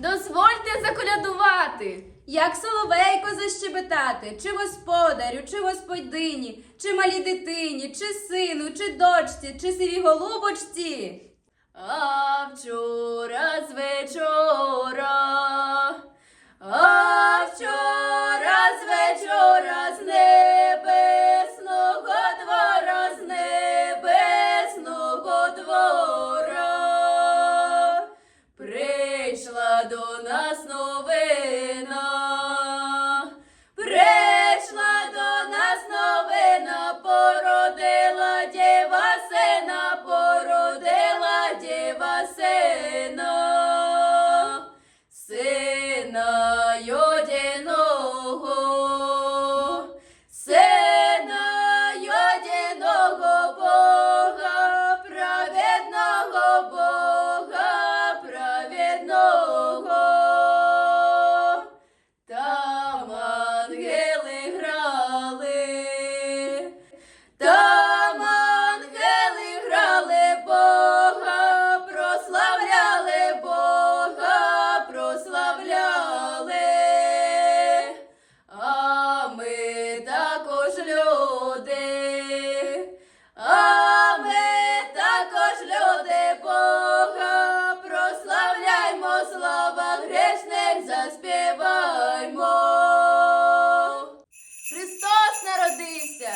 Дозвольте заколядувати. Як соловейко защебетати, чи господарю, чи господині, чи малій дитині, чи сину, чи дочці, чи сивій голубочці. А Адонай. А ми також люди Бога, прославляймо слава грішних, заспіваймо. Христос народився!